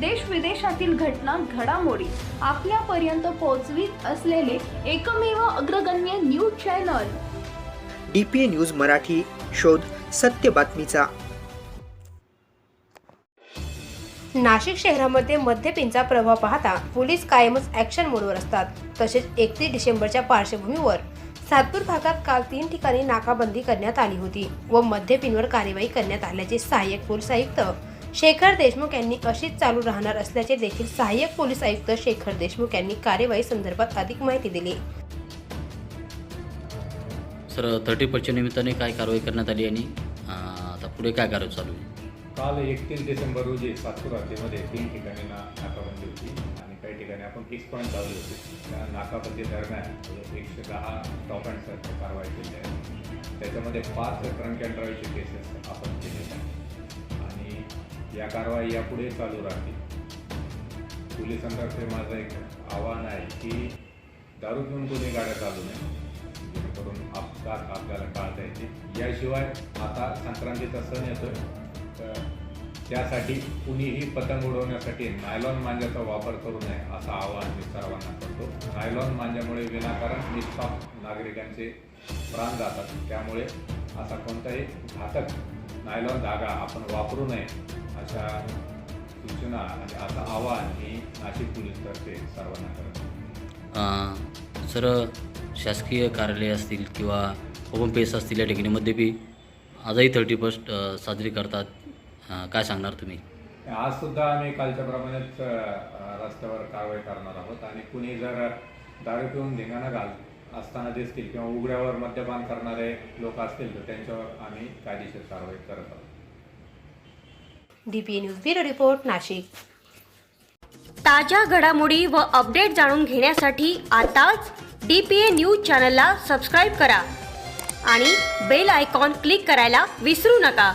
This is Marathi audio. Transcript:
देश विदेशातील घटना घडामोडी आपल्यापर्यंत पोहोचवीत असलेले एकमेव अग्रगण्य news channel. D P A news Marathi शोध सत्य बातमीचा. नाशिक शहरामध्ये मद्यपींचा प्रभाव पाहता पोलीस कायमच ॲक्शन मोडवर असतात तसेच एकतीस डिसेंबरच्या पार्श्वभूमीवर सातपूर भागात काल तीन ठिकाणी नाकाबंदी करण्यात आली होती व मद्यपींवर कार्यवाही करण्यात आल्याचे सहाय्यक पोलीस आयुक्त शेखर देशमुख यांनी अशीच चालू राहणार असल्याचे देखील सहाय्यक पोलीस आयुक्त शेखर देशमुख यांनी कार्यवाही संदर्भात अधिक माहिती दिली. सर थर्टी फर्स्टच्या निमित्ताने काय कारवाई करण्यात आली आणि आता पुढे काय कारवाई चालू आहे? काल एकतीस डिसेंबर रोजी सातपूर हद्दीमध्ये तीन ठिकाणी ना नाकाबंदी होती आणि काही ठिकाणी आपण फिक्स पॉईंट लावले होते. त्या नाकाबंदी दरम्यान एकशे दहा स्टॉप अँड कारवाई केली आहे त्याच्यामध्ये पाच अँड ड्राईव्हचे केसेस आपण केलेले आहेत. या कारवाई यापुढे चालू राहतील. पोलिसांतर्फे माझं एक आव्हान आहे की दारू घेऊन कोणी गाड्या चालू नये जेणेकरून अपघात आपल्याला टाळता येते याशिवाय आता संक्रांतीचा सण येतोय. तर त्यासाठी कुणीही पतंग उडवण्यासाठी नायलॉन मांजाचा वापर करू नये असं आवाहन मी सर्वांना करतो. नायलॉन मांजामुळे विनाकारण निष्पाप नागरिकांचे प्राण जातात. त्यामुळे असा कोणताही घातक नायलॉन धागा आपण वापरू नये अशा सूचना आणि असं आवाहन मी नाशिक पोलीसतर्फे सर्वांना करतो. सर शासकीय कार्यालय असतील किंवा ओपन पेस असतील या ठिकाणी मद्यपी आजही थर्टी फर्स्ट साजरी करतात. काय सांगणार तुम्ही? आज सुद्धा आम्ही कालच्या प्रमाणेच अ, रस्त्यावर कारवाई करणार आहोत आणि कुणी जर दारू पिऊन धिंगाणा घाल असताना दिसतील किंवा उघड्यावर मद्यपान करणारे लोक असतील तर त्यांच्यावर आम्ही कायदेशीर कारवाई करत आहोत. DPA news bureau report Nashik. ताज्या घडामोडी व अपडेट जाणून घेण्यासाठी आताच डी पी ए न्यूज चॅनलला सबस्क्राईब करा आणि बेल आयकॉन क्लिक करायला विसरू नका.